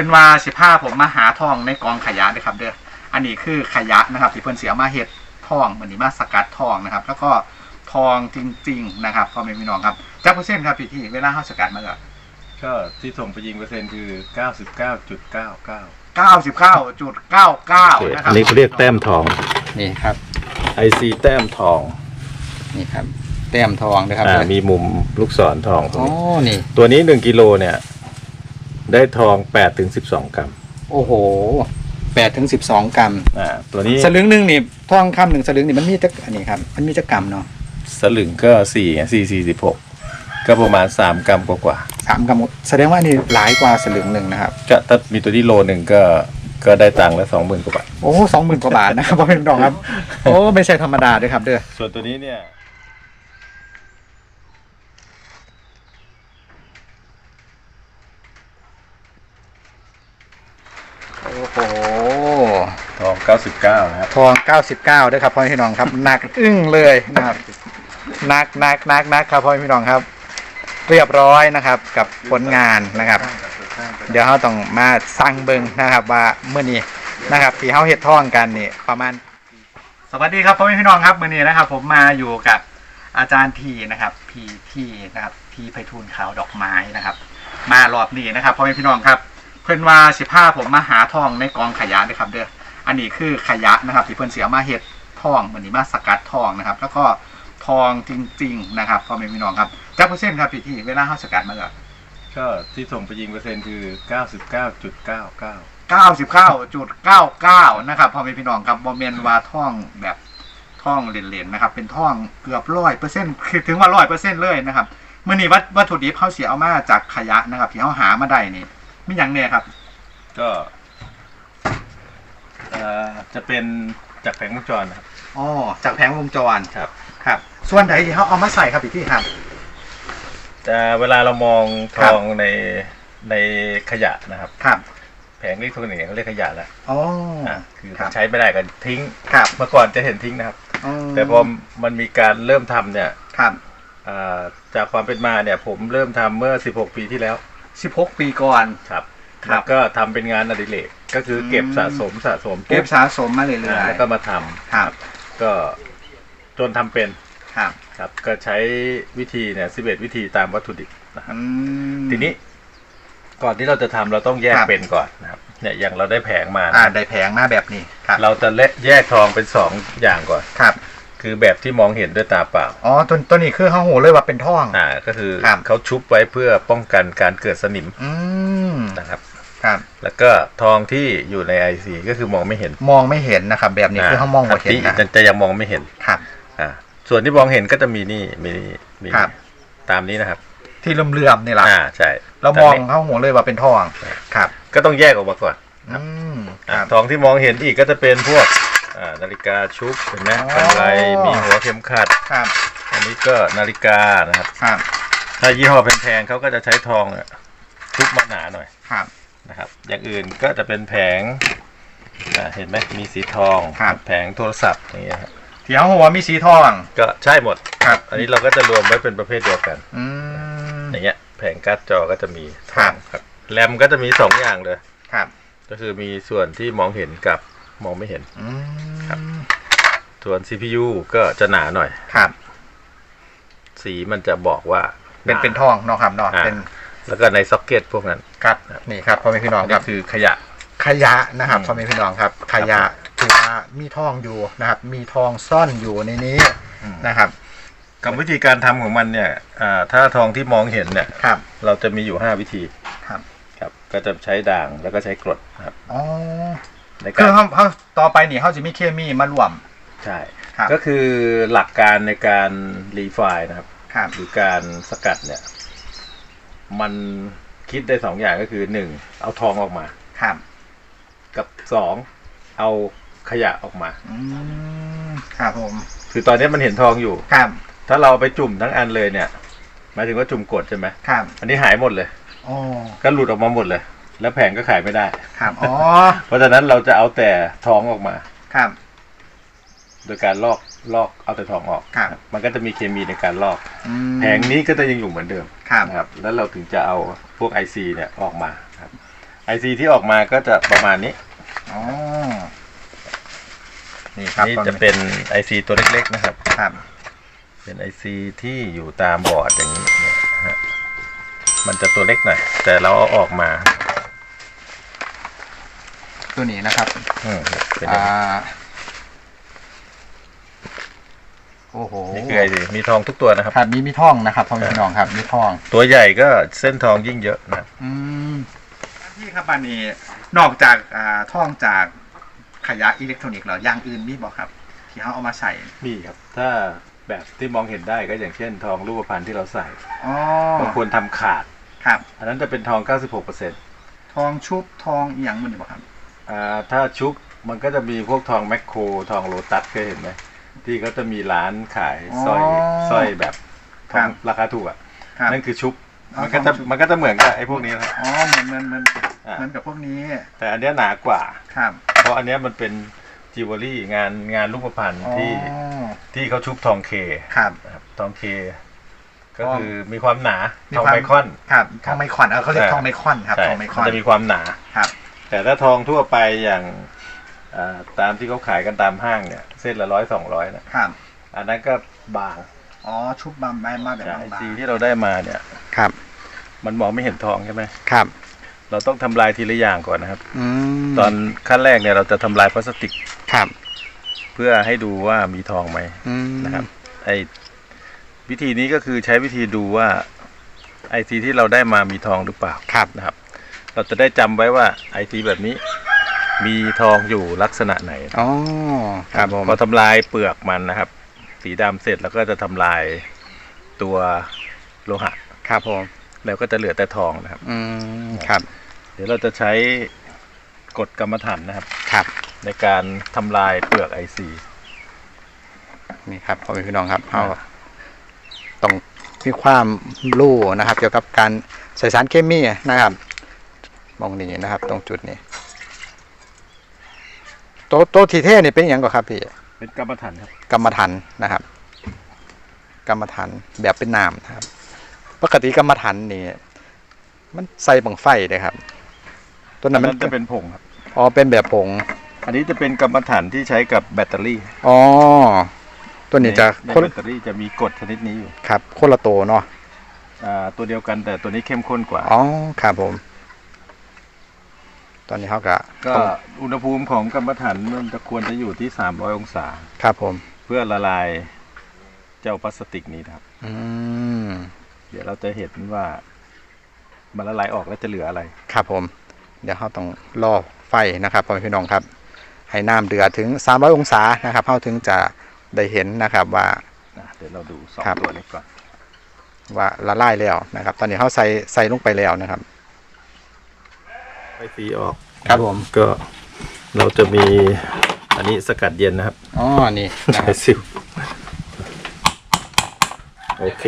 พิ่นว่าสิพาผมมาหาทองในกองขยะนะครับ เด้อ อันนี้คือขยะนะครับที่เพิ่นเสียมาเฮ็ดทองมันนี้มาสกัดทองนะครับ แล้วก็ทองจริง ๆ นะครับพ่อแม่พี่น้องครับจักเปอร์เซ็นต์ครับพี่ที่เวลาเฮาสกัดมาก็ก็ที่ส่งไปยิงเปอร์เซ็นต์คือ 99.99 99.99 นะครัอันนี้เขาเรียกแต้มทอง นี่ครับ IC แต้มทองนี่ครับ แต้มทองนะครับอ่ามีมุมลูกศรทองตรงอ๋อนี้นี่ตัวนี้หนึ่งกิโลเนี่ย ได้ทองแปดถึงสิบสองกรัมโอ้โหแปดถึงสิบสองกรัม อ่าตัวนี้สลึงหนึ่งนี่ทองคำหนึ่งสลึงนี่มันมีจักอันนี้ครับ มันมีจักกรัมเนาะสลึงก็สี่สี่สี่สิบหกก็ประมาณสามกรัมกว่าสามกรัมแสดงว่าอันนี่หลายกว่าสลึงหนึ่งนะครับๆก็ถ้ามีตัวที่โลหนึ่งก็ก็ได้ตังค์แล้วสองหมื่นกว่าบาทโอ้สองหมื่นกว่าบาทนะครับพ่อแม่พี่น้องครับ โอ้ไม่ใช่ธรรมดาด้วยครับเด้อ ส่วนตัวนี้เนี่ย โอ้โห ทองเก้าสิบเก้านะครับ ทองเก้าสิบเก้าด้วยครับพ่อแม่พี่น้องครับ หนักอึ้งเลยนะครับหนักหนักหนักหนักครับพ่อแม่พี่น้องครับ เรียบร้อยนะครับ กับผลงานนะครับ เดี๋ยวเราต้องมาสั่งเบิงนะครับ ว่าเมื่อนี้นะครับที่เขาเฮ็ดท่องกันนี่ประมาณ สวัสดีครับพ่อแม่พี่น้องครับมื่อนี้นะครับ ผมมาอยู่กับอาจารย์ทีนะครับพีทีนะครับทีไพฑูรย์ขาวดอกไม้นะครับ มารอบนี้นะครับพ่อแม่พี่น้องครับ เพิ่นว่าสิพาผมมาหาทองในกองขยะนะครับเด้ออันนี้คือขยะนะครับ ที่เพิ่นเสียมาเฮ็ดทองเหมือนนี้มาสกัดทองนะครับ แล้วก็ทองจริง ๆ นะครับพ่อแม่พี่น้องครับจักเปอร์เซ็นต์ครับพี่ที่เวลาเขาสกัดมาก็ก็ที่ส่งไปยิงเปอร์เซ็นต์คือ 99.99เก้าสิบเก้าจุดเก้าเก้านะครับพ่อแม่พี่น้องครับบอมเมนว่าท่องแบบท่องเหรนๆนะครับ เป็นท่องเกือบร้อยเปอร์เซ็นต์คือถึงว่าร้อยเปอร์เซ็นต์เลยนะครับเมื่อนี้วัตวัตถุดิบเขาเสียเอามาจากขยะนะครับ ที่เขาหามาได้นี่ มีอย่างเนี่ยครับ ก็เอ่อจะเป็นจากแผงวงจรนะครับ อ๋อจากแผงวงจรครับ ครับ ส่วนไหนที่เขาเอามาใส่ครับพี่ที่ครับ แต่เวลาเรามองทครับองในในขยะนะครับ ครับแผงอิเล็กทรอนิกส์เขาเรียกขยะแล้วอ๋ออะคือครับใช้ไม่ได้ก็ทิ้ง ครับเมื่อก่อนจะเห็นทิ้งนะครับ แต่พอมันมีการเริ่มทำเนี่ยครับ อ่าจากความเป็นมาเนี่ย ผมเริ่มทำเมื่อ 16 ปีที่แล้ว สิบหกปีก่อน ครับครับ แล้วก็ทำเป็นงานอดิเรกก็คือเก็บอืมสะสมสะสมเก็บสะสมมาเรื่อ่าอยแล้วก็มาทำๆครับก็จนทำเป็นครับครับ ก็ใช้วิธีเนี่ย11วิธีตามวัตถุดิบนะครับ อืม ทีนี้ก่อนที่เราจะทำเราต้องแยกครับ เป็นก่อนนะครับเนี่ยอย่างเราได้แผงมาอ่านะได้แผงมาแบบนี้ครับเราจะเลแยกทองเป็นสองอย่างก่อน ครับ คือแบบที่มองเห็นด้วยตาเปล่า อ๋อตัวตัวนี้คือเขาหูเลยว่าเป็นท่อง อ่าก็คือครับ เขาชุบไว้เพื่อป้องกันการเกิดสนิมอืมนะครับ ครับ แล้วก็ทองที่อยู่ในไอซีก็คือมองไม่เห็นมองไม่เห็นนะครับ แบบนี้คือเขามองไม่เห็นที่นะจะจะยังมองไม่เห็นครับ อ่าส่วนที่มองเห็นก็จะมีนี่มีมีครับ ตามนี้นะครับ ที่เลื่อมๆนี่แหละอ่าใช่เรามองเขาหูเลยว่าเป็นท่อง ครับก็ต้องแยกออกมาก่อน อืมคอ่ารับ ทองที่มองเห็นอีกก็จะเป็นพวก อ่านาฬิกาชุบเห็นไหมอ๋อกำไรมีหัวเข็มขัด ครับ อันนี้ก็นาฬิกานะครับ ครับ ถ้ายี่ห้อแพงๆเขาก็จะใช้ทองเนี่ยชุบมาหนาหน่อยครับ นะครับ อย่างอื่นก็จะเป็นแผงอ่าเห็นไหมมีสีทอง ครับ แผงโทรศัพท์อย่างเงี้ยครับที่เขาหัวมีสีทอง ก็ใช่หมด ครับ อันนี้เราก็จะรวมไว้เป็นประเภทเดียวกัน อืม อย่างเงี้ยแผงการ์ดจอก็จะมีครับครับแรมก็จะมีสองอย่างเลย ครับ ก็คือมีส่วนที่มองเห็นกับมองไม่เห็น อืมครับ ส่วน CPU ก็จะหนาหน่อย ครับ สีมันจะบอกว่าเป็นหาเป็นทองเนาะครับเนาะอ่าเป็นแล้วก็ในซ็อกเก็ตพวกนั้นครับนี่ครับพ่อแม่พี่น้องอันคนี้รับคือขยะขยะนะครับอืมพ่อแม่พี่น้องครับ ขยะถือว่ามีทองอยู่นะครับ มีทองซ่อนอยู่ในนี้นะครับกับวิธีการทำของมันเนี่ยอ่าถ้าทองที่มองเห็นเนี่ยครับ เราจะมีอยู่5วิธีครับ ครับ ก็จะใช้ด่างแล้วก็ใช้กรดนะครับอ๋อในคืกาอรเขาเขาต่อไปนี่เขาจะมีเคมีมารวม ใช่ ครับก็คือหลักการในการรีไฟล์นะครับ ครับหรือการสกัดเนี่ย มันคิดได้สองอย่างก็คือหนึ่งเอาทองออกมา ครับกับสองเอาขยะออกมา อืมครับผมคือตอนนี้มันเห็นทองอยู่ ครับถ้าเราไปจุ่มทั้งอันเลยเนี่ยหมายถึงว่าจุ่มกดใช่ไหมครับอันนี้หายหมดเลย อ๋อก็หลุดออกมาหมดเลย แล้วแผงก็ขายไม่ได้ ครับอ๋อเพราะฉะนั้นเราจะเอาแต่ทองออกมา ครับโดยการลอกลอกเอาแต่ทองออก ครับ มันก็จะมีเคมีในการลอก อืมแผงนี้ก็จะยังอยู่เหมือนเดิมครับ นะครับ แล้วเราถึงจะเอาพวก IC เนี่ยออกมาครับ IC ที่ออกมาก็จะประมาณนี้ อ๋อ นี่ครับนี่จะเป็น IC ตัวเล็กๆนะครับ ครับ เป็น IC ที่อยู่ตามบอร์ดอย่างนี้เนี่ยนะฮะมันจะตัวเล็กหน่อย แต่เราเอาออกมาตัวนี้นะครับ อืมเป็นอย่าอ่า งนี้ โอ้โหนี่คือ IC มีทองทุกตัวนะครับ ครับมีมีท่องนะครับพ่อแม่พี่น้องครับมีท่องตัวใหญ่ก็เส้นทองยิ่งเยอะนะ อืมพี่ครับบานนี้นอกจากอ่าท่องจากขยะอิเล็กทรอนิกส์แล้วอย่างอื่นมีบอกครับ ที่เขาเอามาใส่มีครับ ถ้าแบบที่มองเห็นได้ก็อย่างเช่นทองรูปพรรณที่เราใส่อ๋อบางคนทำขาด ครับ อันนั้นจะเป็นทอง 96%ทองชุบทองอหย่างมันบอกครับ อ่าถ้าชุบมันก็จะมีพวกทองแมคโครทองโลตัสเคยเห็นไหม ที่เขาจะมีร้านขายสร้อยสร้อยแบบทองราคาถูกอะครับนั่นคือชุบอ๋อมันก็จะทองชุบ มันก็จะเหมือนกับไอ้พวกนี้นะ อ๋อเหมือนเหมือนเหมือนอ่า เหมือนกับพวกนี้แต่อันเนี้ยหนากว่า ครับเพราะอันเนี้ยมันเป็นจิวเวลรี่งานงานรูปพรรณอ๋อที่ที่เขาชุบทองเคครับ นะครับทองเค ก็อ๋อคือมีความหนามีทองความ ไมคอน ครับทองไมคอนเออเขาเรียกใช่ ทองไมคอนครับใช่ทองไมคมัอนนจะมีความหนา ครับ แต่ถ้าทองทั่วไปอย่างอ่า ตามที่เขาขายกันตามห้างเนี่ย เส้นละร้อยสองร้อยนะครับอันนั้นก็บางอ๋อชุบบำใบมาแบบไอบางซีที่เราได้มาเนี่ยๆครับ มันมองไม่เห็นทองใช่ไหมครับ เราต้องทำลายทีละอย่างก่อนนะครับอืมตอนขั้นแรกเนี่ยเราจะทำลายพลาสติกครับ เพื่อให้ดูว่ามีทองไหมอืมนะครับ ไอวิธีนี้ก็คือใช้วิธีดูว่าไอซีที่เราได้มามีทองหรือเปล่าครับนะครับ เราจะได้จำไว้ว่าไอซีแบบนี้ มีทองอยู่ลักษณะไหนอ๋อครับผมพอทำลายเปลือกมันนะครับ สีดำเสร็จแล้วก็จะทำลายตัวโลหะครับผมแล้วก็จะเหลือแต่ทองนะครับ อืมครับ เดี๋ยวเราจะใช้กฎกรรมฐานนะครับ ครับ ในการทำลายเปลือกไอซีนี่ครับพ่อแม่พี่น้องครับเขาต้องมีความรู้นะครับ เกี่ยวกับการใส่สารเคมีนะครับ มองนี้นะครับ ตรงจุดนี้ โตะโตะทีเท่นี่เป็นอย่างก่อนครับพี่เป็นกรรมฐานครับ กรรมฐานนะครับ กรรมฐานแบบเป็นนามนะครับ ปกติกรรมฐานนี่มันใส่บังไฟเลยครับ ตัวนั้นมัมันนจะเป็นผงครับอ๋อเป็นแบบผง อันนี้จะเป็นกรรมฐานที่ใช้กับแบตเตอรี่อ๋อตัวนี้จะในคนแบตเตอรี่จะมีกรดชนิดนี้อยู่ครับคนละโตวเนาะอ่าตัวเดียวกันแต่ตัวนี้เข้มข้นกว่า อ๋อ ครับผม ตอนนี้เขาก็ก็ต้องอุณหภูมิของกรรมฐานมันจะควรจะอยู่ที่300องศา ครับผม เพื่อละลายเจ้าพลาสติกนี้นะครับ อืมเดี๋ยวเราจะเห็นว่ามันละลายออกแล้วจะเหลืออะไร ครับผม เดี๋ยวเขาต้องรอไฟนะครับพ่อแม่พี่น้องครับ ให้น้ำเดือดถึง 300 องศานะครับเขาถึงจะได้เห็นนะครับว่านะเดี๋ยวเราดูสองครับตัวนี้ก่อนว่าละลายแล้วนะครับ ตอนนี้เขาใส่ใส่ลงไปแล้วนะครับ ไฟสีออกครับผมก็เราจะมีอันนี้สกัดเย็นนะครับอ๋อนี่นะคใช้รับซิลโอเค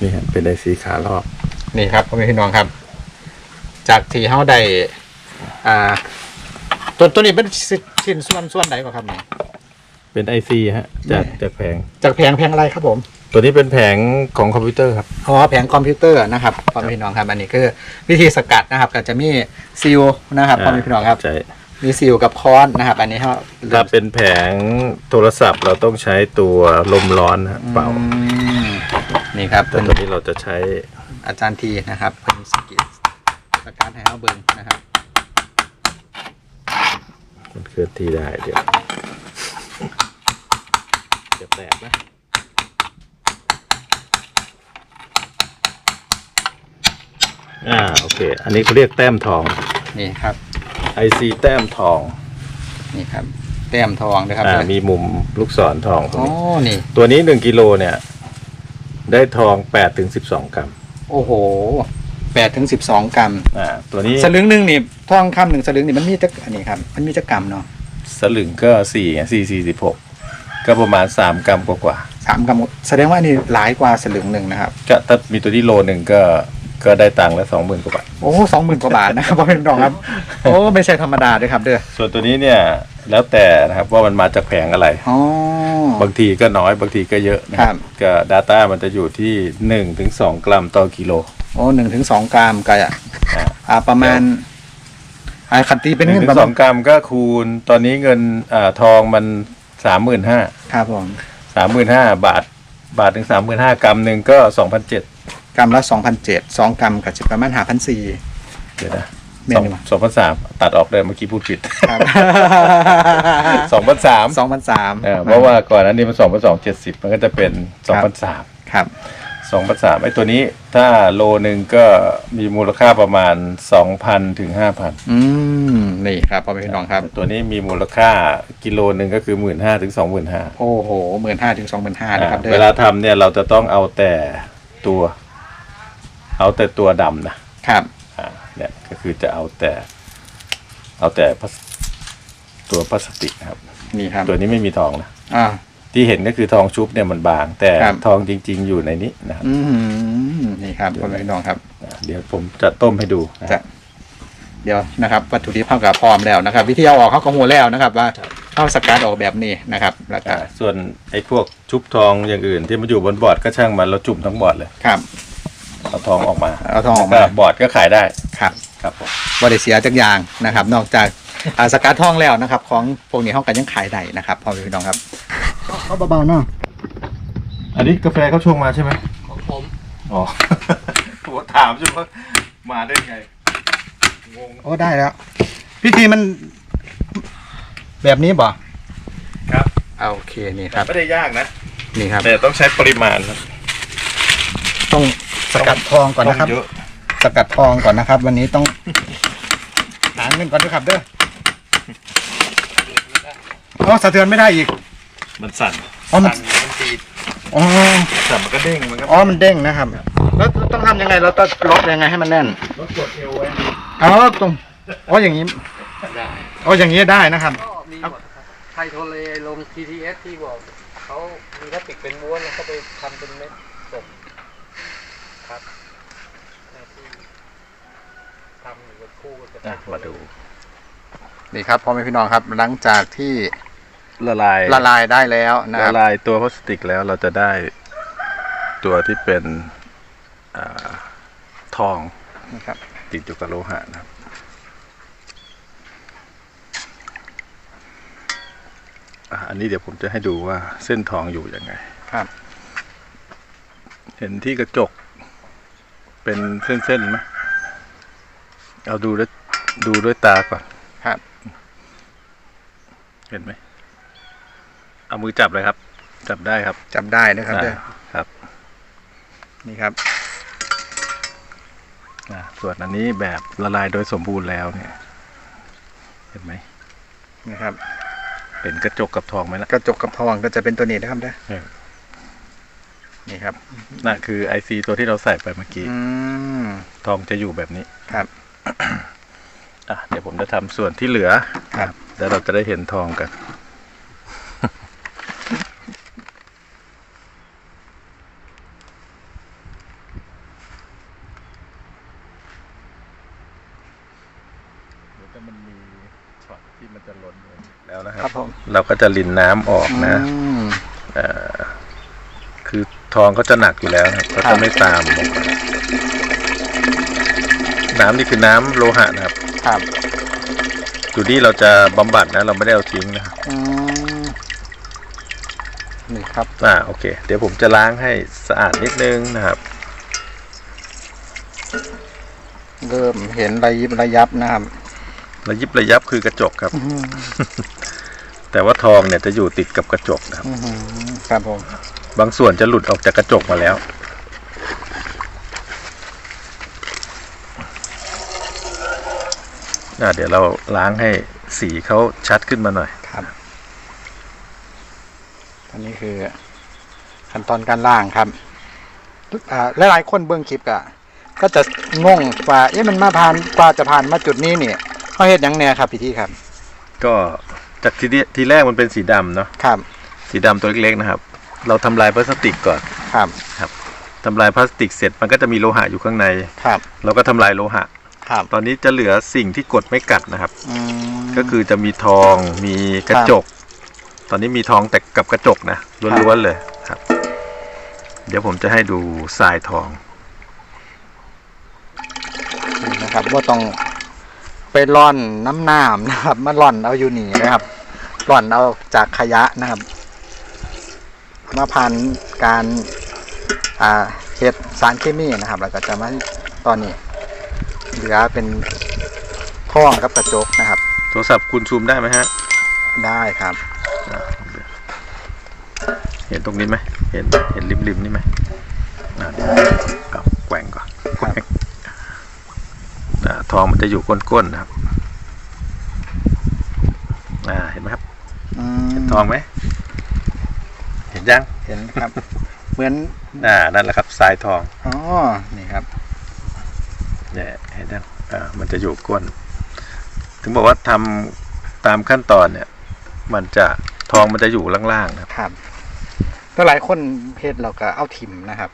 นี่ครับเป็นไอซีขารอบนี่ครับพ่อแม่พี่น้องครับ จากที่เขาได้อ่าตัวตัวนี้เป็นชิ้นส่วนส่วนไหนก่อนครับเนี่ย เป็นไอซีฮะจากนี่จากแผง จากแผงแผงอะไรครับผม ตัวนี้เป็นแผงของคอมพิวเตอร์ครับอ๋อแผงคอมพิวเตอร์นะครับพ่อแม่พี่น้องครับอันนี้คือวิธีสกัดนะครับก็จะมีซีลนะครับพ่อแม่พี่น้องครับใช่มีซีลกับค้อนนะครับ อันนี้เขาถ้าเป็นแผงโทรศัพท์เราต้องใช้ตัวลมร้อนนะฮะเป่าอืมนี่ครับแต่เป็นตัวนี้เราจะใช้อาจารย์ทีนะครับเป็นสกิลสกัดให้เขาเบิ้งนะครับมันเคลื่อนที่ได้เดี๋ยว เดี๋ยวแตกนะอ่าโอเค อันนี้เขาเรียกแต้มทอง นี่ครับ IC แต้มทองนี่ครับ แต้มทองนะครับอ่ามีมุมลูกศรทองตรงอ๋อนี้นี่ ตัวนี้หนึ่งกิโลเนี่ย ได้ทองแปดถึงสิบสองกรัมโอ้โหแปดถึงสิบสองกรัม อ่าตัวนี้สลึงหนึ่งนี่ทองคำหนึ่งสลึงนี่มันมีจักอันนี้ครับ มันมีจักกรัมเนาะสลึงก็สี่สี่สี่สิบหก ก็ประมาณสามกรัมกว่าๆสามกรัมแสดงว่าอันนี่หลายกว่าสลึงหนึ่งนะครับก็ถ้ามีตัวที่โลหนึ่งก็ก็ได้ตังค์ละสองหมื่นกว่าบาท โอ้สองหมื่นกว่าบาทนะครับพ่อเป็นรองครับ โอ้ไม่ใช่ธรรมดาด้วยครับเด้อส่วนตัวนี้เนี่ยแล้วแต่นะครับว่ามันมาจากแผงอะไร อ๋อ บางทีก็น้อยบางทีก็เยอะนะครับก็ Data มันจะอยู่ที่หนึ่งถึงสองกรัมต่อกิโล โอ้หนึ่งถึงสองกรัมก็อะอ่า อ่าประมาณอ่าคันตีเป็นหนึ่เงิงนถึประงสมาอณงกรัมก็คูณตอนนี้เงินอ่าทองมัน สามหมื่นห้าครับผมสามหมื่นห้าบาท บาทถึงสามหมื่นห้ากรัมหนึ่งก็สองพันเจ็ดกรัมละสองพันเจ็ดสองกรัมก็จะประมาณห้าพันสี่เดี๋ยวนะเมียสนองดีกว่าสองพันสามตัดออกเลยเมื่อกี้พูดผิดครับสองพันสามสองพันสามเพราะว่าก่อนหนั้นนี้มันสองพันสองเจ็ดสิบมันก็จะเป็นสองพันสามครับ สองพันสามไอ้ตัวนี้ถ้าโลหนึ่งก็มีมูลค่าประมาณสองพันถึงห้าพันอืมนี่ครับพ่อแม่พี่น้องครับ ตัวนี้มีมูลค่ากิโลหนึ่งก็คือหมื่นห้าถึงสองหมื่นห้าโอ้โหหมื่นห้าถึงสองหมื่นห้านะครับด้อเวลาทำเนี่ยเราจะต้องเอาแต่ตัว เอาแต่ตัวดำนะครับอ่าเนี่ยก็คือจะเอาแต่ เอาแต่พลาสตัวพลาสติกนะครับ นี่ครับ ตัวนี้ไม่มีทองนะอ่า ที่เห็นก็คือทองชุบเนี่ยมันบาง แต่ครับ ทองจริง ๆ อยู่ในนี้นะครับอืมนี่ครับพ่อแม่พี่น้องครับ อ่าเดี๋ยวผมจะต้มให้ดูนะ จะเดี๋ยวนะครับ วัตถุดิบเข้ากับพร้อมแล้วนะครับ วิธีเอาออกเขาก็หูแล้วนะครับ ว่าเข้าสกัดออกแบบนี้นะครับแล้วก็อ่าส่วนไอ้พวกชุบทองอย่างอื่น ที่มันอยู่บนบอร์ดก็ช่างมันเราจุ่มทั้งบอร์ดเลยครับ เอาทองออกมาเอาทองออกมา แล้วบอร์ดก็ขายได้ครับครับผมบริเสียจักอย่างนะครับ นอกจาก อ่าสกัดทองแล้วนะครับ ของพวกนี้เขากันยังขายได้นะครับพ่อแม่พี่น้องครับเขาเบาๆเนาะอันนี้กาแฟเขาชงมาใช่ไหมของผมอ๋อผมถามใช่ไหมมาได้ไงงงโอ้ได้แล้วพิธีมันแบบนี้บ่ครับเอาโอเคนี่ครับไม่ได้ยากนะนี่ครับแต่ต้องใช้ปริมาณครับต้องสกัดทองก่อนนะครับต้งเยอะสกัดทองก่อนนะครับ วันนี้ต้องหาเงินก่อนด้วยครับเด้อ อ๋อสะเทือนไม่ได้อีก มันสั่นอ๋อมัน สั่นมันตีดอ๋อสั่นมันก็เด้งมันก็อ๋อมันเด้งนะครับ แล้วต้องทำยังไงเราต้องล็อกยังไงให้มันแน่นรถกดเอวไว้อ๋อตรงอ๋ออย่างนี้ได้อ๋ออย่างนี้ได้นะครับ ก็มีหมดนะครับไทยโทเลลง TTS ที่บอกเขามีพลาสติกเป็นม้วนแล้วก็ไปทำเป็นเม็ดส่งครับหน้าที่ทำอยู่กับคู่กับ อะมาดู นี่ครับพ่อแม่พี่น้องครับหลังจากที่ ละลายละลายได้แล้วนะคละรับลายตัวพลาสติกแล้วเราจะได้ตัวที่เป็นอาทองนะครับติดอยู่กับโลหะนะครับอะอันนี้เดี๋ยวผมจะให้ดูว่าเส้นทองอยู่ยังไงครับ เห็นที่กระจก เป็นเส้นๆไหมเอาดูด้วยดูด้วยตาก่อนครับ เห็นไหม เอามือจับเลยครับ จับได้ครับจำได้นะครับเด้ออ่าครับนี่ครับ อะส่วนอันนี้แบบละลายโดยสมบูรณ์แล้วเนี่ย เห็นไหม นะครับเห็นกระจกกับทองไหมล่ะ กระจกกับทองก็จะเป็นตัวนี้นะครับเด้อเออนี่ครับ นั่นคือไอซีตัวที่เราใส่ไปเมื่อกี้ อืมทองจะอยู่แบบนี้ ครับ อะเดี๋ยวผมจะทำส่วนที่เหลือครับ แล้วเราจะได้เห็นทองกัน เดี๋ยวถ้ามันมีช็อตที่มันจะล้นเลยแล้วนะค ค รั รับ บผม เราก็จะรินน้ำออกนะอืมเอ่อคือทองก็จะหนักอยู่แล้วนะครับก็ครัจะบไม่ตามลงไปน้ำนี่คือน้ำโลหะนะครับครับอยู่ที่เราจะบำบัดนะ เราไม่ได้เอาทิ้งนะครับอืมนี่ครับ อ่าโอเค เดี๋ยวผมจะล้างให้สะอาดนิดนึงนะครับ เริ่มเห็นระยิบระยับนะครับระยิบระยับคือกระจกครับ แต่ว่าทองเนี่ยจะอยู่ติดกับกระจกนะครับ อื้อหือครับผมบางส่วนจะหลุดออกจากกระจกมาแล้ว อ่าเดี๋ยวเราล้างให้สีเขาชัดขึ้นมาหน่อย ครับอันนี้คือ ขั้นตอนการล่างครับอ่าหลายๆคนเบื้องคลิปอะก็จะงงว่าเอ๊ะมันมาผ่านกว่าจะผ่านมาจุดนี้เนี่ยเขาเฮ็ดหยังแน่ครับพี่ที่ครับ ก็ จากทีเดียทีแรกมันเป็นสีดำเนาะครับ สีดำตัวเล็กๆนะครับ เราทำลายพลาสติกก่อนครับ ทำลายพลาสติกเสร็จมันก็จะมีโลหะอยู่ข้างใน ครับ เราก็ทำลายโลหะ ครับ ตอนนี้จะเหลือสิ่งที่กดไม่กัดนะครับ อืม ก็คือจะมีทองมีกระจก ตอนนี้มีทองแต่กับกระจกนะล้วนๆเลยครับ เดี๋ยวผมจะให้ดูทรายทองนี่นะครับว่าต้อง ไปร่อนน้ำน้ำนะครับ มาร่อนเอาอยู่นี่นะครับร่อนเอาจากขยะนะครับ มาผ่านการอ่าเฮ็ดสารเคมีนะครับ แล้วก็จะมาตอนนี้เหลือเป็นท่องกับกระจกนะครับ โทรศัพท์คุณซูมได้ไหมฮะได้ครับเห็นตรงนี้ไหมเห็นเห็นริมริมๆนี่ไหมอ่าเดี๋ยวเอาแกว่งก่อนครับอ่า ทองมันจะอยู่ก้นๆนะครับอ่าเห็นไหมครับอืมเห็นทองไหม เห็นยังเห็นครับ เหมือนอ่านั่นแหละครับทรายทองอ๋อนี่ครับเนี่ยเห็นยังอ่ามันจะอยู่ก้น ถึงบอกว่าทำตามขั้นตอนเนี่ย มันจะทองมันจะอยู่ล่างๆนะครับครับแต่หลายคนเพศเราก็เอาถิ่มนะครับ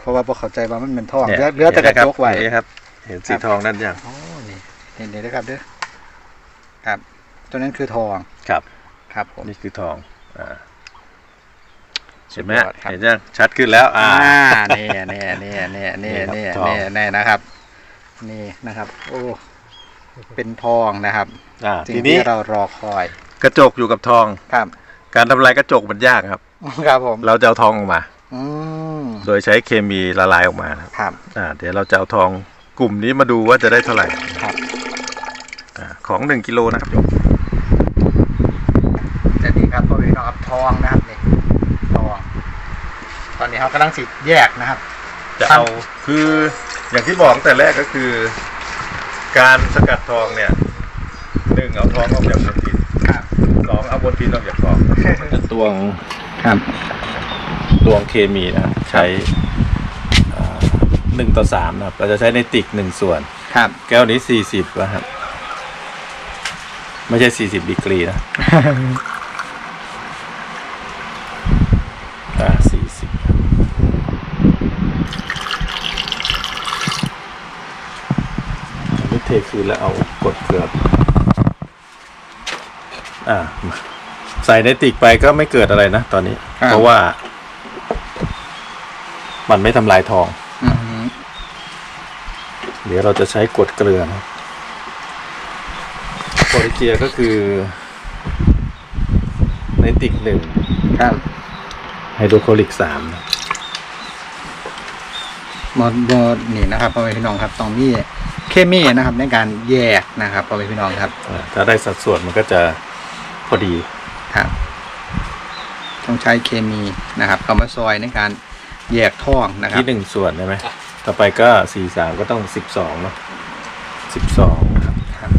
เพราะว่าพวกเข้าใจว่ามันเป็นท่องเนี่ยเหลือเหลือแต่กระจกไว้เห็นหมครับ เห็นสีทองนั่นยังโอ้นี่เห็นเดี๋ยวนะครับเด้อครับตัวนั้นคือทองครับ ครับผมนี่คือทองอ่าเห็นไหมสุดยอดครับเห็นยังชัดขึ้นแล้ว อ่าอ่านี่นี่นี่นี่นี่นี่นี่ครับทองนี่นี่นะครับ นี่นะครับ โอ้เป็นทองนะครับอ่าสิ่ทีงนี้ที่เรารอคอย กระจกอยู่กับทองครับ การทำลายกระจกมันยากครับครับผมเราจะเอาทองออกมาอืมโดยใช้เคมีละลายออกมานะครับครับอ่าเดี๋ยวเราจะเอาทอง กลุ่มนี้มาดูว่าจะได้เท่าไหร่ครับอ่าของหนึ่งกิโลนะครับจะนี่ครับพ่อพี่น้องครับทองนะครับนี่ทองตอนนี้เขากำลังสิแยกนะครับ จะเอาคืออย่างที่บอกตั้งแต่แรกก็คือ การสกัดทองเนี่ยหนึ่งเอาทองออกจากบนทินครับ สองเอาบนทินออกจากทองจะตวงครับ ตวงเคมีนะครับใช้ หนึ่งต่อสามนะครับ เราจะใช้ในติกหนึ่งส่วน ครับ แก้วนี้สี่สิบนะครับ ไม่ใช่สี่สิบดีกรีนะอ่าสี่สิบไม่เทคืนแล้วเอากดเกลืออ่ามาใส่ในติกไปก็ไม่เกิดอะไรนะตอนนี้ครับเพราะว่า มันไม่ทำลายทองอือหือ เดี๋ยวเราจะใช้กรดเกลือนะโพลิเจียก็คือ ในติกหนึ่งครับไฮโดรโคลิกสามนะหมดหมดนี่นะครับพ่อแม่พี่น้องครับต้องมีเคมีนะครับ ในการแยกนะครับพ่อแม่พี่น้องครับอ่าถ้าได้สัดส่วนมันก็จะพอดี ครับ ต้องใช้เคมีนะครับเข้ามาซอยในการแยกท่องนะครับ ที่หนึ่งส่วนใช่ไหม ต่อไปก็สี่สามก็ต้องสิบสองเนาะสิบสองนะครับครับ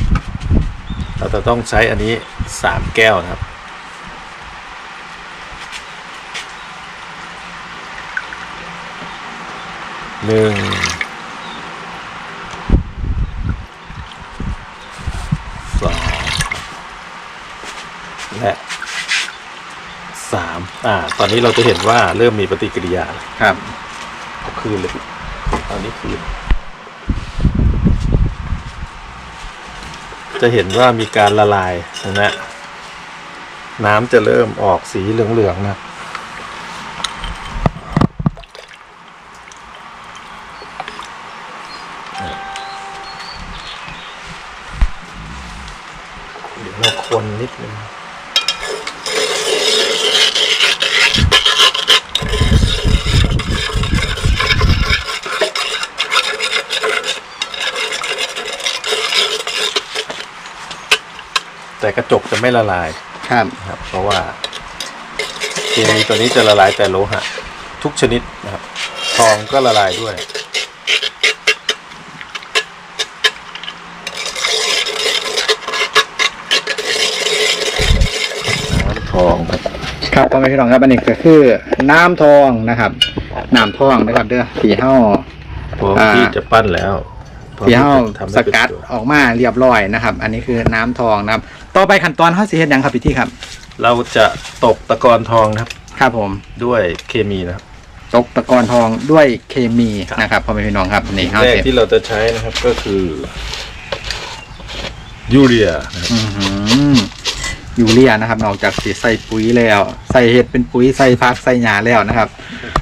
เราจะต้องใช้อันนี้สามแก้วนะครับ หนึ่ง สอง และสามอ่า ตอนนี้เราจะเห็นว่าเริ่มมีปฏิกิริยาแล้วครับเอาคืนเลย ตอนนี้คืนจะเห็นว่ามีการละลายนะฮะน้ำจะเริ่มออกสีเหลืองๆนะเดี๋ยวเราคนนิดนึง กระจกจะไม่ละลายครับนะครับ เพราะว่าเคมีตัวนี้จะละลายแต่โลหะ ทุกชนิดนะครับ ทองก็ละลายด้วยน้ำทองครับครับพ่อแม่พี่น้องครับอันนี้ก็คือ น้ำทองนะครับน้ำทองนะครับเด้อสีเห้า พร้อมอ่า ที่จะปั้นแล้วพร้อมสีที่เห้าจะทำสให้เป็นกัดตัว ออกมาเรียบร้อยนะครับ อันนี้คือน้ำทองนะครับ ต่อไปขั้นตอนเฮาสิเฮ็ดหยังครับพี่ที่ครับเราจะตกตะกอนทองนะครับ ครับผม ด้วยเคมีนะครับ ตกตะกอนทองด้วยเคมีนะครับพ่อแม่พี่น้องครับนี่เฮาแรกสิที่เราจะใช้นะครับก็คือยูเรียนะครับอื้อหือยูเรียนะครับ นอกจากสีใส่ปุ๋ยแล้ว ใส่เห็ดเป็นปุ๋ยใส่พักใส่หญ้าแล้วนะครับ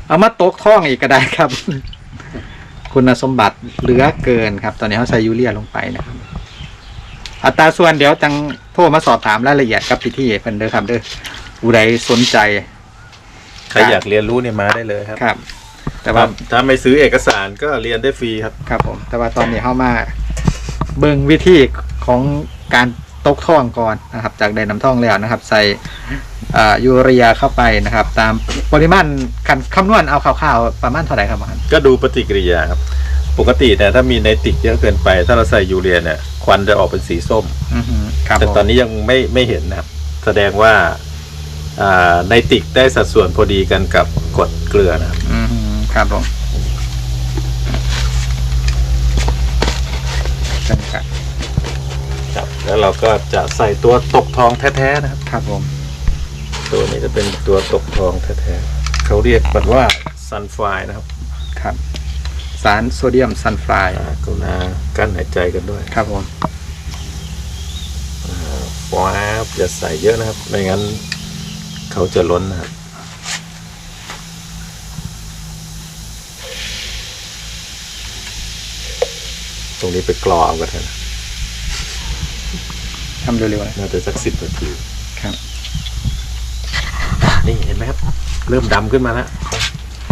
เอามาตกท่องอีกก็ได้ครับ คุณสมบัติเหลือเกินครับ ตอนนี้เขาใส่ยูเรียลงไปนะครับ อัตราส่วนเดี๋ยวจังโทรมาสอบถามรายละเอียดกับพี่ที่เพิ่นเด้อครับเด้อผู้ใดสนใจใครอยากเรียนรู้เนี่ยมาได้เลยครับ ครับ แต่แต่ว่าว่าถ้าไม่ซื้อเอกสารก็เรียนได้ฟรีครับ ครับผม แต่ว่าตอนนี้เข้ามาเบิ่งวิธีของการตกท่องก่อนนะครับ จากได้น้ำท่องแล้วนะครับ ใส่อ่ายูเรียเข้าไปนะครับ ตามปริมาณคันคำนวณเอาคร่าวๆประมาณเท่าไหร่ครับหมอครับก็ดูปฏิกิริยาครับ ปกติเนี่ยถ้ามีไนติกเยอะเกินไป ถ้าเราใส่ยูเรียเนี่ย ควันจะออกเป็นสีส้ม อือฮึครับแต่ผมตอนนี้ยังไม่ไม่เห็นนะครับ แสดงว่าอ่าไนติกได้สัดส่วนพอดีกันกับกรดเกลือนะครับ อือฮึครับผมใช่ครับครับแล้วเราก็จะใส่ตัวตกทองแท้ๆนะครับ ครับผม ตัวนี้จะเป็นตัวตกทองแท้ๆเขาเรียกมันว่าซันไฟนะครับ ครับ สารโซเดียมซัลไฟด์อ่ากรุณากั้นหายใจกันด้วยครับผมว้าวอย่าใส่เยอะนะครับ ไม่งั้นเขาจะล้นนะครับตรงนี้ไปกรอเอากันเถอะนะทำเร็วๆนะน่าจะสักสิบนาทีครับนี่เห็นไหมครับ เริ่มดำขึ้นมาแล้ว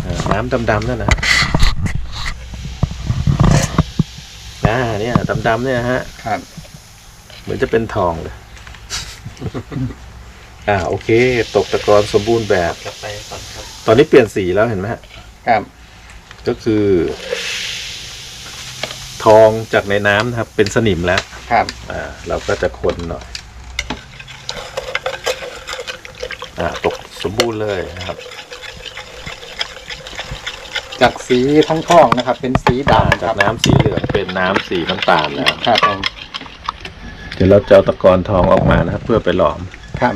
อ่าน้ำดำๆนั่นนะครับอ่า เนี่ยดำๆเนี่ยฮะ ครับ เหมือนจะเป็นทองเลย อ่าโอเค ตกตะกอนสมบูรณ์แบบ กลับไปก่อนครับตอนนี้เปลี่ยนสีแล้วเห็นไหมฮะ ครับ ก็คือ ทองจากในน้ำนะครับ เป็นสนิมแล้ว ครับ อ่า เราก็จะคนหน่อย อ่า ตกสมบูรณ์เลยนะครับ จากสีท้องทองๆนะครับ เป็นสีอ่าดำคจารักบน้ำสีเหลืองเป็นน้ำสีน้ำตาลแล้วครับผมเดี๋ยวเราจะเอาตะกอนทองออกมานะครับ เพื่อไปหลอม ครับ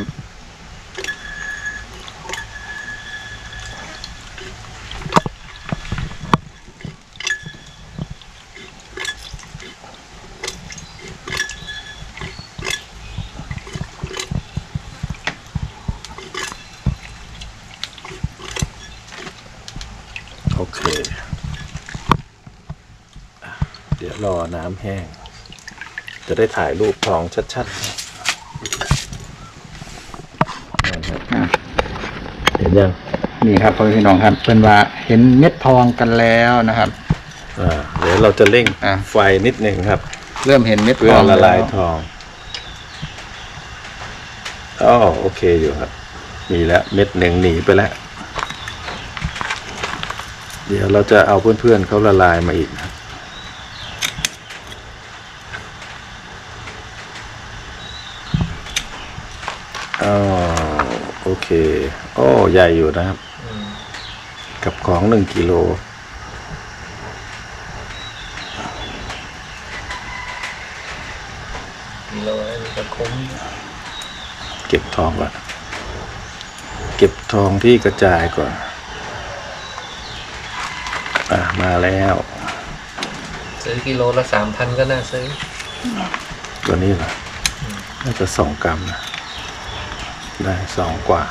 โอเคอะเดี๋ยว รอน้ำแห้ง จะได้ถ่ายรูปทองชัดๆนั่นครับอะเห็นยังนี่ครับพ่อพี่น้องครับเป็นว่าเห็นเม็ดทองกันแล้วนะครับ อ่าเดี๋ยวเราจะเร่งอะ ไฟนิดหนึ่งครับ เริ่มเห็นเม็ดเพื่ทอองละลายแวทองอ๋อโอเคอยู่ครับ มีแล้วเม็ดหนึ่งหนีไปแล้ว เดี๋ยวเราจะเอาเพื่อนๆเขาละลายมาอีกนะครับ โอเค โอ้ใหญ่อยู่นะครับ กับของหนึ่งกิโลกิโลนี่ก็คุ้มเก็บทองก่อน เก็บทองที่กระจายก่อน อะ มาแล้ว ซื้อกิโลละสามพันก็น่าซื้อ ตัวนี้เหรอน่าจะสองกรัมนะ ได้สองกว่า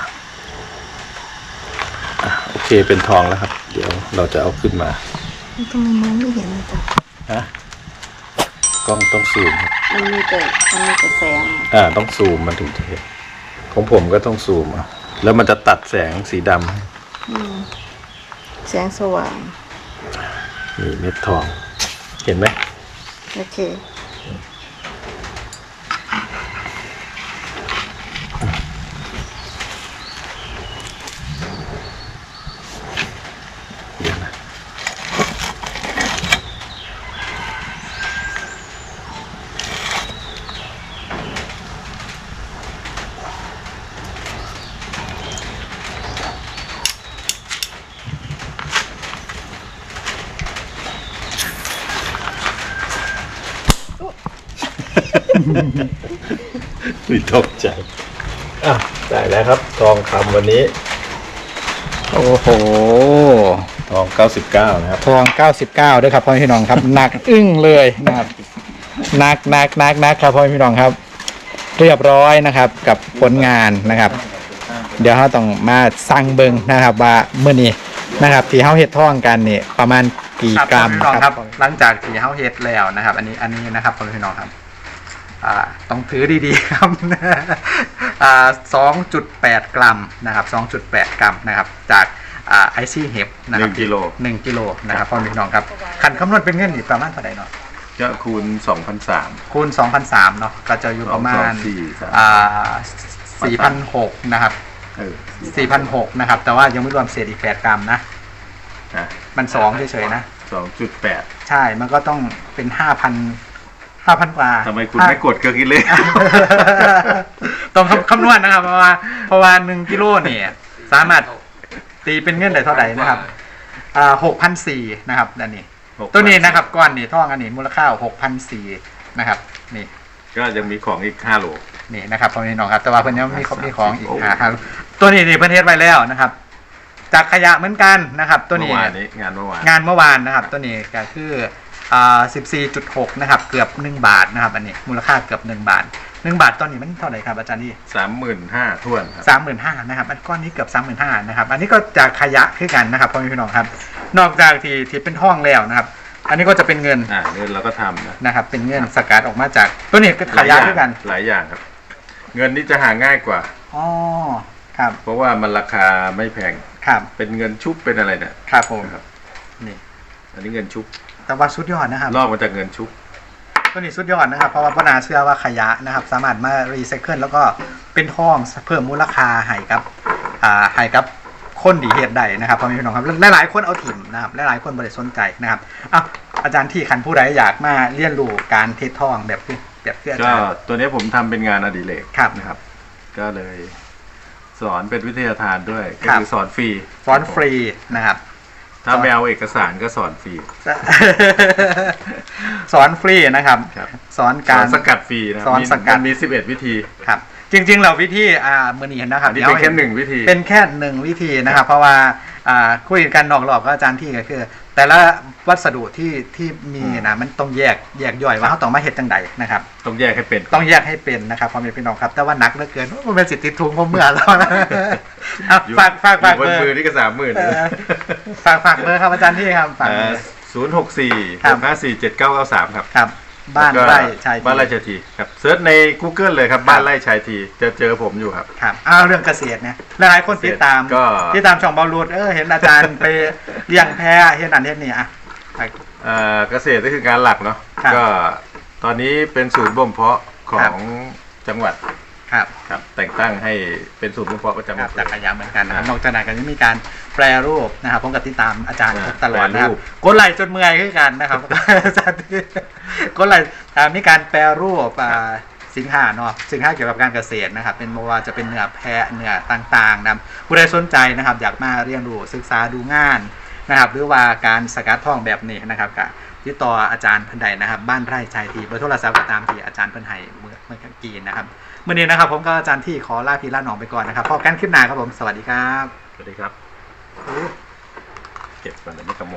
อะโอเคเป็นทองแล้วครับ เดี๋ยวเราจะเอาขึ้นมาทำไมมองไม่เห็นเลยจ้ะฮะกล้องต้องซูมครับมันมีแต่มันมีแต่แสงอ่าต้องซูมมันถึงจะเห็นของผมก็ต้องซูมอะแล้วมันจะตัดแสงสีดำให้อืมแสงสว่าง นี่เม็ดทอง เห็นไหมโอเค ตกใจอะได้แล้วครับ ทองคำวันนี้ โอ้โห ทอง 99 นะครับ ทอง 99ด้วยครับพ่อพี่น้องครับ หนักอึ้งเลยนะครับหนักหนักหนักหนักครับพ่อพี่น้องครับ เรียบร้อยนะครับ กับผลงานนะครับ เดี๋ยวเราต้องมาสั่งเบิงนะครับ ว่าเมื่อนี้นะครับที่เฮาเฮ็ดท่องกันนี่ประมาณกี่กรัมครับ หลังจากที่เฮาเฮ็ดแล้วนะครับ อันนี้อันนี้นะครับพ่อพี่น้องครับอ่า ต้องถือดีๆครับอ่า2.8กรัมนะครับ2.8กรัมนะครับจากอ่าไอซี่เห็บนะหครันึ่บงกิโลหนึ่งกิโลนะครับพ่อพี่น้องครับคันคำนวณเป็นเงินนี่ประมาณเท่าไหร่เนาะก็คูณสองพันสามคูณ2,003เนาะก็จะอยู่ประมาณสี่สามอ่า4,006นะครับเออ4,006นะครับ แต่ว่ายังไม่รวมเศษอีก 8 กรัมนะฮะมันสองเฉยๆนะสองจุดแปดใช่ มันก็ต้องเป็นห้าพัน ห้าพันกว่าทำไมคุณไม่กดเครื่องคิดเลขต้องคำคำนวณนะครับ เพราะว่าเพราะว่าหนึ่งกิโลเนี่ย สามารถตีเป็นเงินได้เท่าไหร่นะครับอ่าหกพันสี่นะครับอันนี้ ตัวนี้นะครับก้อนนี่ท่องอันนี้มูลค่าหกพันสี่นะครับ นี่ ก็ยังมีของอีกห้าโลนี่นะครับพ่อพี่น้องครับ แต่ว่าเพิ่นยังมีของมีของอีกอ่าครับตัวนี้นี่เพิ่นเฮ็ดไว้แล้วนะครับ จากขยะเหมือนกันนะครับ ตัวนี้เมื่อวานนี้งานเมื่อวานงานเมื่อวานนะครับ ตัวนี้ก็คืออ่า 14.6 นะครับ เกือบ 1 บาทนะครับ อันนี้มูลค่าเกือบ 1 บาท 1 บาทตอนนี้มันเท่าไหร่ครับอาจารย์นี่สามหมื่นห้าท่วนครับสามหมื่นห้านะครับอันก้อนนี้เกือบสามหมื่นห้านะครับ อันนี้ก็จากขยะคือกันนะครับพ่อแม่พี่น้องครับ นอกจากที่ที่เป็นห้องแล้วนะครับ อันนี้ก็จะเป็นเงินอ่าเงินเราก็ทำนะนะครับ เป็นเงินสกัดออกมาจากตัวนี้ก็ขยะคือกันหลายอย่างครับ เงินนี่จะหาง่ายกว่าอ๋อครับ เพราะว่ามันราคาไม่แพงครับเป็นเงินชุบเป็นอะไรเนี่ยครับผมครับนี่อันนี้เงินชุบ แต่ว่าสุดยอดนะครับลอกมาจากเงินชุบตัวนี้สุดยอดนะครับ เพราะว่าพ่อนาเชื่อว่าขยะนะครับ สามารถมารีไซเคิลแล้วก็เป็นทองเพิ่มมูลค่าให้กับอ่าให้กับคนดีเฮ็ดได้นะครับพ่อแม่พี่น้องครับหลายๆคนเอาถิ่มนะครับหลายๆคนบริสนใจนะครับอะอาจารย์ที่คันผู้ใดอยากมาเรียนรู้การเทศทองแบบคือแบบคืออาก็จารย์ ตัวนี้ผมทำเป็นงานอดิเรกครับนะครับ ก็เลย สอนเป็นวิทยาทานด้วย ก็ครับ คือสอนฟรีสอนฟรีนะครับ ถ้าไม่เอาเอกสารก็สอนฟรี สอนฟรีนะครับ ครับ สอนสกาอรนสกัดฟรีนะสอนสกัดมันมีสิบเอ็ดวิธีครับ จริง ๆ เราวิธีอ่ามือนี้นะครับอันนี้เป็นแค่หนึ่งวิธี เป็นแค่หนึ่งวิธีนะครับ เพราะว่าอ่าคุยกันนอกรอบก็อาจารย์ที่ก็คือ แต่ละวัสดุที่ที่มีนะมันต้องแยกแยกย่อยว่าเขาต้องมาเฮ็ดจังใดนะครับ ต้องแยกให้เป็น ต้องแยกให้เป็นนะครับพ่อแม่พี่น้องครับ แต่ว่าหนักเหลือเกินมันเป็นสิทธิทุงผมเมื่อแล้วนะเอาอยู่ฝากฝากฝากอยู่บเบนอมือร์นี่ก็สามหมื่นเออฝากฝากเบอร์ครับอาจารย์ที่ครับฝากเบอร์ศูนย์หกสี่ครัหบกห้าสี่เจ็ดเก้าเก้าสามครับครับ บ้านแล้วก็ไร่ชายทีบ้านไร่ชายทีครับเซิร์ชใน Google เลยครับบ้านไร่ชายทีจะเจอผมอยู่ครับ ครับอ้าวเรื่องเกษตรเนี่ยหลายๆคนติดตามก็ ติดตามช่องบอลลูดเออเห็นอาจารย์ไปเลี้ยงแพะเห็นอันเห็นนี่อะไป เอ่อเกษตรก็คืองานหลักเนาะครับก็ตอนนี้เป็นศูนย์บ่มเพาะขครัอบ งจังหวัด ครับครับแต่งตั้งให้เป็นศูนย์บ่มเพาะประจำครับอำเภจากอขยะเหมือนกันนะครับอ่านนอกจากนั้นก็จะมีการแปรรูปนะครับผมก็ติดตามอาจารย์อ่าตลอดนะครับแปรรูป กดไลค์จนเมื่อยขึ้นกันนะครับ อาจารย์กดไลค์อ่ามีการแปรรูปอ่าสินค้าเนาะสินค้าเกี่ยวกับการเกษตรนะครับ เป็นไม่ว่าจะเป็นเนื้อแพะเนื้อต่างๆนะครับผู้ใดสนใจนะครับ อยากมาเรียนรู้ศึกษาดูงานนะครับ หรือว่าการสกัดทองแบบนี้นะครับกับติดต่ออาจารย์เพันใดนะครับ บ้านไร่ชายทีเบอร์โทรศัพท์ก็ตามที่อาจารย์เพันไห้เมื่อเมื่อกี้นะครับเมื่อนี้นะครับ ผมก็อาจารย์ที่ขอลาพี่ลาหนองไปก่อนนะครับพบกันคลิปหน้าครับผม สวัสดีครับ สวัสดีครับ เก็บก่อนเดี๋ยวไม่ขโมย